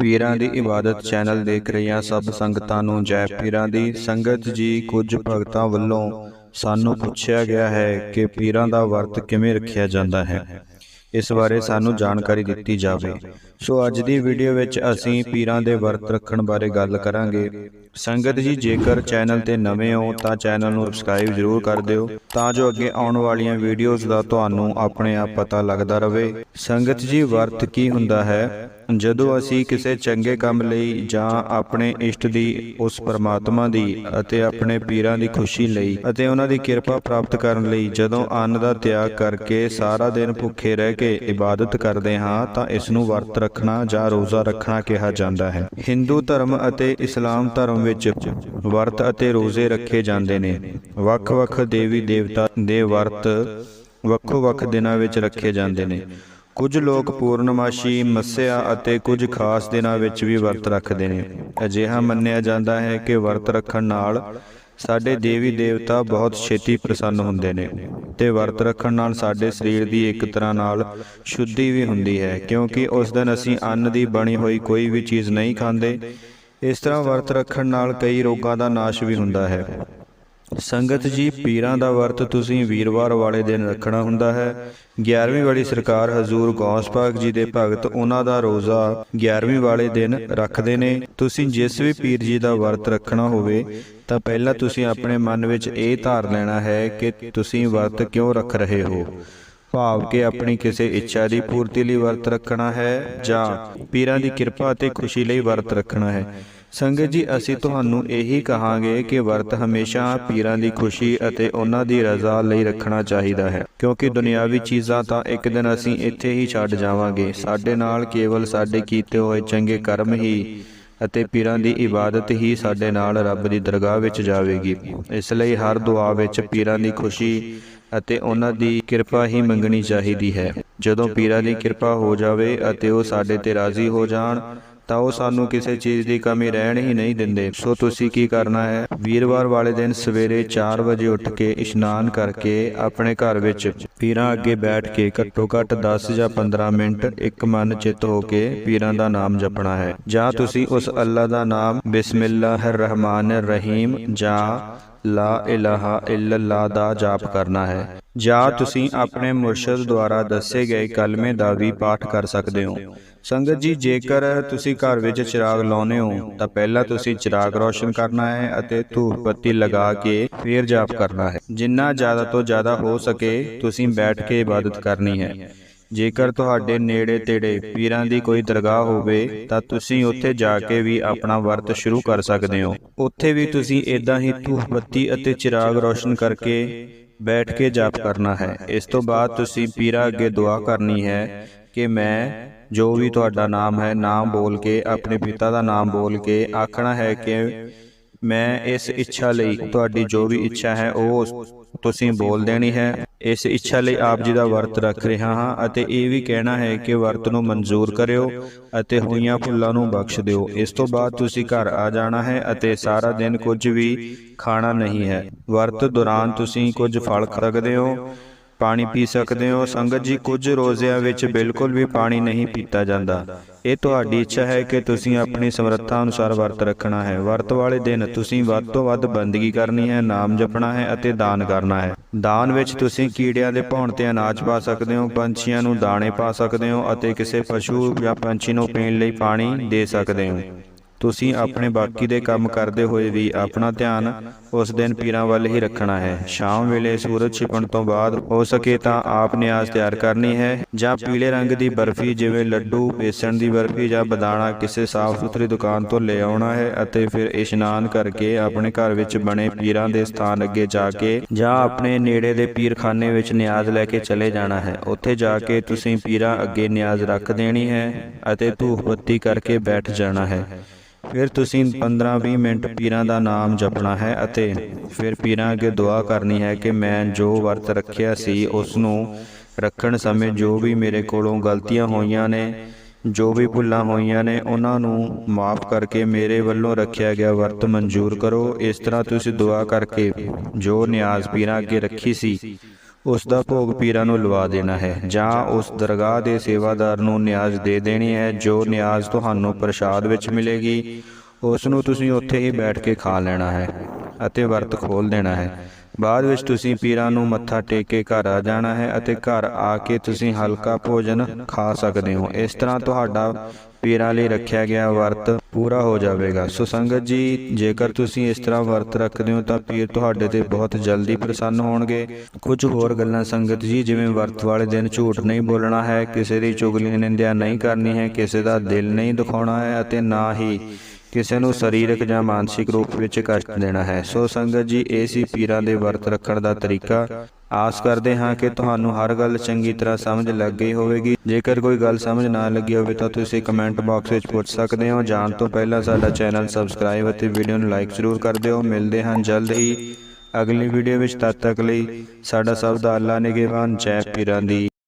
ਪੀਰਾਂ ਦੀ ਇਬਾਦਤ ਚੈਨਲ ਦੇਖ ਰਹੀਆਂ ਸਭ ਸੰਗਤਾਂ ਨੂੰ। ਜੈ ਪੀਰਾਂ ਦੀ ਸੰਗਤ ਜੀ ਕੁਝ ਭਗਤਾਂ ਵੱਲੋਂ ਸਾਨੂੰ ਪੁੱਛਿਆ ਗਿਆ ਹੈ ਕਿ ਪੀਰਾਂ ਦਾ ਵਰਤ ਕਿਵੇਂ ਰੱਖਿਆ ਜਾਂਦਾ ਹੈ? ਇਸ ਬਾਰੇ ਸਾਨੂੰ ਜਾਣਕਾਰੀ ਦਿੱਤੀ ਜਾਵੇ। ਸੋ ਅੱਜ ਦੀ ਵੀਡੀਓ ਵਿੱਚ ਅਸੀਂ ਪੀਰਾਂ ਦੇ ਵਰਤ ਰੱਖਣ ਬਾਰੇ ਗੱਲ ਕਰਾਂਗੇ। ਸੰਗਤ ਜੀ, ਜੇਕਰ ਚੈਨਲ ਤੇ ਨਵੇਂ ਹੋ ਤਾਂ ਚੈਨਲ ਨੂੰ ਸਬਸਕ੍ਰਾਈਬ ਜ਼ਰੂਰ ਕਰ ਦਿਓ, ਤਾਂ ਜੋ ਅੱਗੇ ਆਉਣ ਵਾਲੀਆਂ ਵੀਡੀਓਜ਼ ਦਾ ਤੁਹਾਨੂੰ ਆਪਣੇ ਆਪ ਪਤਾ ਲੱਗਦਾ ਰਹੇ। ਸੰਗਤ ਜੀ, ਵਰਤ ਕੀ ਹੁੰਦਾ ਹੈ? ਜਦੋਂ ਅਸੀਂ ਕਿਸੇ ਚੰਗੇ ਕੰਮ ਲਈ ਜਾਂ ਆਪਣੇ ਇਸ਼ਟ ਦੀ, ਉਸ ਪਰਮਾਤਮਾ ਦੀ ਅਤੇ ਆਪਣੇ ਪੀਰਾਂ ਦੀ ਖੁਸ਼ੀ ਲਈ ਅਤੇ ਉਹਨਾਂ ਦੀ ਕਿਰਪਾ ਪ੍ਰਾਪਤ ਕਰਨ ਲਈ ਜਦੋਂ ਅੰਨ ਦਾ ਤਿਆਗ ਕਰਕੇ ਸਾਰਾ ਦਿਨ ਭੁੱਖੇ ਰਹਿ ਕੇ ਇਬਾਦਤ ਕਰਦੇ ਹਾਂ, ਤਾਂ ਇਸ ਨੂੰ ਵਰਤ ਰੱਖਣਾ ਜਾਂ ਰੋਜ਼ਾ ਰੱਖਣਾ ਕਿਹਾ ਜਾਂਦਾ ਹੈ। ਹਿੰਦੂ ਧਰਮ ਅਤੇ ਇਸਲਾਮ ਧਰਮ ਵਿੱਚ ਵਰਤ ਅਤੇ ਰੋਜ਼ੇ ਰੱਖੇ ਜਾਂਦੇ ਨੇ। ਵੱਖ-ਵੱਖ ਦੇਵੀ ਦੇਵਤਾ ਦੇ ਵਰਤ ਵੱਖੋ-ਵੱਖ ਦਿਨਾਂ ਵਿੱਚ ਰੱਖੇ ਜਾਂਦੇ ਨੇ। ਕੁਝ ਲੋਕ ਪੂਰਨਮਾਸ਼ੀ, ਮੱਸਿਆ ਅਤੇ ਕੁਝ ਖਾਸ ਦਿਨਾਂ ਵਿੱਚ ਵੀ ਵਰਤ ਰੱਖਦੇ ਨੇ। ਅਜਿਹਾ ਮੰਨਿਆ ਜਾਂਦਾ ਹੈ ਕਿ ਵਰਤ ਰੱਖਣ ਨਾਲ ਸਾਡੇ ਦੇਵੀ ਦੇਵਤਾ ਬਹੁਤ ਛੇਤੀ ਪ੍ਰਸੰਨ ਹੁੰਦੇ ਨੇ ਤੇ ਵਰਤ ਰੱਖਣ ਨਾਲ ਸਾਡੇ ਸਰੀਰ ਦੀ ਇੱਕ ਤਰ੍ਹਾਂ ਨਾਲ ਸ਼ੁੱਧੀ ਵੀ ਹੁੰਦੀ ਹੈ, ਕਿਉਂਕਿ ਉਸ ਦਿਨ ਅਸੀਂ ਅੰਨ ਦੀ ਬਣੀ ਹੋਈ ਕੋਈ ਵੀ ਚੀਜ਼ ਨਹੀਂ ਖਾਂਦੇ ਇਸ ਤਰ੍ਹਾਂ ਵਰਤ ਰੱਖਣ ਨਾਲ ਕਈ ਰੋਗਾਂ ਦਾ ਨਾਸ਼ ਵੀ ਹੁੰਦਾ ਹੈ। ਸੰਗਤ ਜੀ ਪੀਰਾਂ ਦਾ ਵਰਤ ਤੁਸੀਂ ਵੀਰਵਾਰ ਵਾਲੇ ਦਿਨ ਰੱਖਣਾ ਹੁੰਦਾ ਹੈ। 11ਵੀਂ ਵਾਲੀ ਸਰਕਾਰ ਹਜ਼ੂਰ ਗੌਸ ਪਾਕ ਜੀ ਦੇ ਭਗਤ ਉਹਨਾਂ ਦਾ ਰੋਜ਼ਾ 11ਵੀਂ ਵਾਲੇ ਦਿਨ ਰੱਖਦੇ ਨੇ। ਤੁਸੀਂ ਜਿਸ ਵੀ ਪੀਰ ਜੀ ਦਾ ਵਰਤ ਰੱਖਣਾ ਹੋਵੇ ਤਾਂ ਪਹਿਲਾਂ ਤੁਸੀਂ ਆਪਣੇ ਮਨ ਵਿੱਚ ਇਹ ਧਾਰ ਲੈਣਾ ਹੈ ਕਿ ਤੁਸੀਂ ਵਰਤ ਕਿਉਂ ਰੱਖ ਰਹੇ ਹੋ? ਭਾਵ ਕਿ ਆਪਣੀ ਕਿਸੇ ਇੱਛਾ ਦੀ ਪੂਰਤੀ ਲਈ ਵਰਤ ਰੱਖਣਾ ਹੈ ਜਾਂ ਪੀਰਾਂ ਦੀ ਕਿਰਪਾ ਅਤੇ ਖੁਸ਼ੀ ਲਈ ਵਰਤ ਰੱਖਣਾ ਹੈ। ਸੰਗਤ ਜੀ ਅਸੀਂ ਤੁਹਾਨੂੰ ਇਹੀ ਕਹਾਂਗੇ ਕਿ ਵਰਤ ਹਮੇਸ਼ਾ ਪੀਰਾਂ ਦੀ ਖੁਸ਼ੀ ਅਤੇ ਉਹਨਾਂ ਦੀ ਰਜ਼ਾ ਲਈ ਰੱਖਣਾ ਚਾਹੀਦਾ ਹੈ। ਕਿਉਂਕਿ ਦੁਨਿਆਵੀ ਚੀਜ਼ਾਂ ਤਾਂ ਇੱਕ ਦਿਨ ਅਸੀਂ ਇੱਥੇ ਹੀ ਛੱਡ ਜਾਵਾਂਗੇ। ਸਾਡੇ ਨਾਲ ਕੇਵਲ ਸਾਡੇ ਕੀਤੇ ਹੋਏ ਚੰਗੇ ਕਰਮ ਹੀ ਅਤੇ ਪੀਰਾਂ ਦੀ ਇਬਾਦਤ ਹੀ ਸਾਡੇ ਨਾਲ ਰੱਬ ਦੀ ਦਰਗਾਹ ਵਿੱਚ ਜਾਵੇਗੀ। ਇਸ ਲਈ ਹਰ ਦੁਆ ਵਿੱਚ ਪੀਰਾਂ ਦੀ ਖੁਸ਼ੀ ਅਤੇ ਉਹਨਾਂ ਦੀ ਕਿਰਪਾ ਹੀ ਮੰਗਣੀ ਚਾਹੀਦੀ ਹੈ। ਜਦੋਂ ਪੀਰਾਂ ਦੀ ਕਿਰਪਾ ਹੋ ਜਾਵੇ ਅਤੇ ਉਹ ਸਾਡੇ ਤੇ ਰਾਜ਼ੀ ਹੋ ਜਾਣ, ਤਾਂ ਉਹ ਸਾਨੂੰ ਕਿਸੇ ਚੀਜ਼ ਦੀ ਕਮੀ ਰਹਿਣ ਹੀ ਨਹੀਂ ਦਿੰਦੇ। ਸੋ ਤੁਸੀਂ ਕੀ ਕਰਨਾ ਹੈ? ਵੀਰਵਾਰ ਵਾਲੇ ਦਿਨ ਸਵੇਰੇ 4 ਵਜੇ ਉੱਠ ਕੇ ਇਸ਼ਨਾਨ ਕਰਕੇ ਆਪਣੇ ਘਰ ਵਿੱਚ ਪੀਰਾਂ ਅੱਗੇ ਬੈਠ ਕੇ ਘੱਟੋ ਘੱਟ 10 ਜਾਂ 15 ਮਿੰਟ ਇੱਕ ਮਨ ਚਿੱਤ ਹੋ ਕੇ ਪੀਰਾਂ ਦਾ ਨਾਮ ਜਪਣਾ ਹੈ। ਜਾਂ ਤੁਸੀਂ ਉਸ ਅੱਲਾ ਦਾ ਨਾਮ ਬਿਸਮਿਲ੍ਲਾਹਿਰ ਰਹਿਮਾਨਿਰ ਰਹੀਮ ਜਾਂ ਲਾ ਇਲਾਹਾ ਇਲੱਲਾ ਦਾ ਜਾਪ ਕਰਨਾ ਹੈ। ਜਾਂ ਤੁਸੀਂ ਆਪਣੇ ਮੁਰਸ਼ਿਦ ਦੁਆਰਾ ਦੱਸੇ ਗਏ ਕਲਮੇ ਦਾ ਵੀ ਪਾਠ ਕਰ ਸਕਦੇ ਹੋ। ਸੰਗਤ ਜੀ, ਜੇਕਰ ਤੁਸੀਂ ਘਰ ਵਿੱਚ ਚਿਰਾਗ ਲਾਉਨੇ ਹੋ, ਤਾਂ ਪਹਿਲਾਂ ਤੁਸੀਂ ਚਿਰਾਗ ਰੋਸ਼ਨ ਕਰਨਾ ਹੈ ਅਤੇ ਧੂਪ ਬੱਤੀ ਲਗਾ ਕੇ ਫੇਰ ਜਾਪ ਕਰਨਾ ਹੈ। ਜਿੰਨਾ ਜ਼ਿਆਦਾ ਤੋਂ ਜ਼ਿਆਦਾ ਹੋ ਸਕੇ, ਤੁਸੀਂ ਬੈਠ ਕੇ ਇਬਾਦਤ ਕਰਨੀ ਹੈ। ਜੇਕਰ ਤੁਹਾਡੇ ਨੇੜੇ ਤੇੜੇ ਪੀਰਾਂ ਦੀ ਕੋਈ ਦਰਗਾਹ ਹੋਵੇ ਤਾਂ ਤੁਸੀਂ ਉੱਥੇ ਜਾ ਕੇ ਵੀ ਆਪਣਾ ਵਰਤ ਸ਼ੁਰੂ ਕਰ ਸਕਦੇ ਹੋ। ਉੱਥੇ ਵੀ ਤੁਸੀਂ ਇਦਾਂ ਹੀ ਧੂਪ ਬੱਤੀ ਅਤੇ ਚਿਰਾਗ ਰੋਸ਼ਨ ਕਰਕੇ ਬੈਠ ਕੇ ਜਾਪ ਕਰਨਾ ਹੈ। ਇਸ ਤੋਂ ਬਾਅਦ ਤੁਸੀਂ ਪੀਰਾਂ ਅੱਗੇ ਦੁਆ ਕਰਨੀ ਹੈ ਕਿ ਮੈਂ ਜੋ ਵੀ ਤੁਹਾਡਾ ਨਾਮ ਹੈ ਨਾਮ ਬੋਲ ਕੇ ਆਪਣੇ ਪਿਤਾ ਦਾ ਨਾਮ ਬੋਲ ਕੇ ਆਖਣਾ ਹੈ ਕਿ ਮੈਂ ਇਸ ਇੱਛਾ ਲਈ ਤੁਹਾਡੀ ਜੋ ਵੀ ਇੱਛਾ ਹੈ ਉਹ ਤੁਸੀਂ ਬੋਲ ਦੇਣੀ ਹੈ ਇਸ ਇੱਛਾ ਲਈ ਆਪ ਜੀ ਦਾ ਵਰਤ ਰੱਖ ਰਿਹਾ ਹਾਂ ਅਤੇ ਇਹ ਵੀ ਕਹਿਣਾ ਹੈ ਕਿ ਵਰਤ ਨੂੰ ਮਨਜ਼ੂਰ ਕਰਿਓ ਅਤੇ ਹੋਈਆਂ ਭੁੱਲਾਂ ਨੂੰ ਬਖਸ਼ ਦਿਓ। ਇਸ ਤੋਂ ਬਾਅਦ ਤੁਸੀਂ ਘਰ ਆ ਜਾਣਾ ਹੈ ਅਤੇ ਸਾਰਾ ਦਿਨ ਕੁਝ ਵੀ ਖਾਣਾ ਨਹੀਂ ਹੈ। ਵਰਤ ਦੌਰਾਨ ਤੁਸੀਂ ਕੁਝ ਫਲ ਖਾ ਸਕਦੇ ਹੋ ਪਾਣੀ ਪੀ ਸਕਦੇ ਹੋ ਸੰਗਤ ਜੀ ਕੁਝ ਰੋਜ਼ਿਆਂ ਵਿੱਚ ਬਿਲਕੁਲ ਵੀ ਪਾਣੀ ਨਹੀਂ ਪੀਤਾ ਜਾਂਦਾ। ਇਹ ਤੁਹਾਡੀ ਇੱਛਾ ਹੈ ਕਿ ਤੁਸੀਂ ਆਪਣੀ ਸਮਰੱਥਾ ਅਨੁਸਾਰ ਵਰਤ ਰੱਖਣਾ ਹੈ। ਵਰਤ ਵਾਲੇ ਦਿਨ ਤੁਸੀਂ ਵੱਧ ਤੋਂ ਵੱਧ ਬੰਦਗੀ ਕਰਨੀ ਹੈ ਨਾਮ ਜਪਣਾ ਹੈ ਅਤੇ ਦਾਨ ਕਰਨਾ ਹੈ ਦਾਨ ਵਿੱਚ ਤੁਸੀਂ ਕੀੜਿਆਂ ਦੇ ਭੌਣ ਤੇ ਅਨਾਜ ਪਾ ਸਕਦੇ ਹੋ, ਪੰਛੀਆਂ ਨੂੰ ਦਾਣੇ ਪਾ ਸਕਦੇ ਹੋ ਅਤੇ ਕਿਸੇ ਪਸ਼ੂ ਜਾਂ ਪੰਛੀ ਨੂੰ ਪੀਣ ਲਈ ਪਾਣੀ ਦੇ ਸਕਦੇ ਹੋ। ਤੁਸੀਂ ਆਪਣੇ ਬਾਕੀ ਦੇ ਕੰਮ ਕਰਦੇ ਹੋਏ ਵੀ ਆਪਣਾ ਧਿਆਨ ਉਸ ਦਿਨ ਪੀਰਾਂ ਵੱਲ ਹੀ ਰੱਖਣਾ ਹੈ। ਸ਼ਾਮ ਵੇਲੇ ਸੂਰਜ ਛਿਪਣ ਤੋਂ ਬਾਅਦ ਹੋ ਸਕੇ ਤਾਂ ਆਪ ਨਿਆਜ਼ ਤਿਆਰ ਕਰਨੀ ਹੈ ਜਾਂ ਪੀਲੇ ਰੰਗ ਦੀ ਬਰਫੀ, ਜਿਵੇਂ ਲੱਡੂ, ਬੇਸਣ ਦੀ ਬਰਫੀ ਜਾਂ ਬਦਾਣਾ ਕਿਸੇ ਸਾਫ਼ ਸੁਥਰੀ ਦੁਕਾਨ ਤੋਂ ਲੈ ਆਉਣਾ ਹੈ ਅਤੇ ਫਿਰ ਇਸ਼ਨਾਨ ਕਰਕੇ ਆਪਣੇ ਘਰ ਵਿੱਚ ਬਣੇ ਪੀਰਾਂ ਦੇ ਸਥਾਨ ਅੱਗੇ ਜਾ ਕੇ ਜਾਂ ਆਪਣੇ ਨੇੜੇ ਦੇ ਪੀਰਖਾਨੇ ਵਿੱਚ ਨਿਆਜ਼ ਲੈ ਕੇ ਚਲੇ ਜਾਣਾ ਹੈ। ਉੱਥੇ ਜਾ ਕੇ ਤੁਸੀਂ ਪੀਰਾਂ ਅੱਗੇ ਨਿਆਜ਼ ਰੱਖ ਦੇਣੀ ਹੈ ਅਤੇ ਧੂਪ ਬੱਤੀ ਕਰਕੇ ਬੈਠ ਜਾਣਾ ਹੈ। ਫਿਰ ਤੁਸੀਂ 15-20 ਮਿੰਟ ਪੀਰਾਂ ਦਾ ਨਾਮ ਜਪਣਾ ਹੈ ਅਤੇ ਫਿਰ ਪੀਰਾਂ ਅੱਗੇ ਦੁਆ ਕਰਨੀ ਹੈ ਕਿ ਮੈਂ ਜੋ ਵਰਤ ਰੱਖਿਆ ਸੀ ਉਸ ਨੂੰ ਰੱਖਣ ਸਮੇਂ ਜੋ ਵੀ ਮੇਰੇ ਕੋਲੋਂ ਗਲਤੀਆਂ ਹੋਈਆਂ ਨੇ, ਜੋ ਵੀ ਭੁੱਲਾਂ ਹੋਈਆਂ ਨੇ, ਉਹਨਾਂ ਨੂੰ ਮਾਫ ਕਰਕੇ ਮੇਰੇ ਵੱਲੋਂ ਰੱਖਿਆ ਗਿਆ ਵਰਤ ਮਨਜ਼ੂਰ ਕਰੋ। ਇਸ ਤਰ੍ਹਾਂ ਤੁਸੀਂ ਦੁਆ ਕਰਕੇ ਜੋ ਨਿਆਜ਼ ਪੀਰਾਂ ਅੱਗੇ ਰੱਖੀ ਸੀ ਉਸ ਦਾ ਭੋਗ ਪੀਰਾਂ ਨੂੰ ਲਵਾ ਦੇਣਾ ਹੈ, ਜਾਂ ਉਸ ਦਰਗਾਹ ਦੇ ਸੇਵਾਦਾਰ ਨੂੰ ਨਿਆਜ਼ ਦੇ ਦੇਣੀ ਹੈ, ਜੋ ਨਿਆਜ਼ ਤੁਹਾਨੂੰ ਪ੍ਰਸ਼ਾਦ ਵਿੱਚ ਮਿਲੇਗੀ। ਉਸ ਨੂੰ ਤੁਸੀਂ ਉੱਥੇ ਹੀ ਬੈਠ ਕੇ ਖਾ ਲੈਣਾ ਹੈ ਅਤੇ ਵਰਤ ਖੋਲ ਦੇਣਾ ਹੈ। ਬਾਅਦ ਵਿੱਚ ਤੁਸੀਂ ਪੀਰਾਂ ਨੂੰ ਮੱਥਾ ਟੇਕ ਕੇ ਘਰ ਆ ਜਾਣਾ ਹੈ ਅਤੇ ਘਰ ਆ ਕੇ ਤੁਸੀਂ ਹਲਕਾ ਭੋਜਨ ਖਾ ਸਕਦੇ ਹੋ। ਇਸ ਤਰ੍ਹਾਂ ਤੁਹਾਡਾ ਪੀਰਾਂ ਲਈ ਰੱਖਿਆ ਗਿਆ ਵਰਤ ਪੂਰਾ ਹੋ ਜਾਵੇਗਾ। ਸੋ ਸੰਗਤ ਜੀ, ਜੇਕਰ ਤੁਸੀਂ ਇਸ ਤਰ੍ਹਾਂ ਵਰਤ ਰੱਖਦੇ ਹੋ ਤਾਂ ਪੀਰ ਤੁਹਾਡੇ ਤੇ ਬਹੁਤ ਜਲਦੀ ਪ੍ਰਸੰਨ ਹੋਣਗੇ। ਕੁਝ ਹੋਰ ਗੱਲਾਂ ਸੰਗਤ ਜੀ, ਜਿਵੇਂ ਵਰਤ ਵਾਲੇ ਦਿਨ ਝੂਠ ਨਹੀਂ ਬੋਲਣਾ ਹੈ, ਕਿਸੇ ਦੀ ਚੁਗਲੀ ਨਿੰਦਿਆ ਨਹੀਂ ਕਰਨੀ ਹੈ, ਕਿਸੇ ਦਾ ਦਿਲ ਨਹੀਂ ਦਿਖਾਉਣਾ ਹੈ ਅਤੇ ਨਾ ਹੀ ਕਿਸੇ ਨੂੰ ਸਰੀਰਕ ਜਾਂ ਮਾਨਸਿਕ ਰੂਪ ਵਿੱਚ ਕਸ਼ਟ ਦੇਣਾ ਹੈ। ਸੋ ਸੰਗਤ ਜੀ, ਇਹ ਸੀ ਪੀਰਾਂ ਦੇ ਵਰਤ ਰੱਖਣ ਦਾ ਤਰੀਕਾ। ਆਸ ਕਰਦੇ ਹਾਂ ਕਿ ਤੁਹਾਨੂੰ ਹਰ ਗੱਲ ਚੰਗੀ ਤਰ੍ਹਾਂ ਸਮਝ ਲੱਗ ਗਈ ਹੋਵੇਗੀ। ਜੇਕਰ ਕੋਈ ਗੱਲ ਸਮਝ ਨਾ ਲੱਗੀ ਹੋਵੇ ਤਾਂ ਤੁਸੀਂ ਕਮੈਂਟ ਬਾਕਸ ਵਿੱਚ ਪੁੱਛ ਸਕਦੇ ਹੋ। ਜਾਣ ਤੋਂ ਪਹਿਲਾਂ ਸਾਡਾ ਚੈਨਲ ਸਬਸਕ੍ਰਾਈਬ ਅਤੇ ਵੀਡੀਓ ਨੂੰ ਲਾਈਕ ਜ਼ਰੂਰ ਕਰ ਦਿਓ। ਮਿਲਦੇ ਹਾਂ ਜਲਦ ਹੀ ਅਗਲੀ ਵੀਡੀਓ ਵਿੱਚ। ਤਦ ਤੱਕ ਲਈ ਸਾਡਾ ਸਭ ਦਾ ਅੱਲਾ ਨਿਗਹਿਬਾਨ ਜੈ ਪੀਰਾਂ ਦੀ।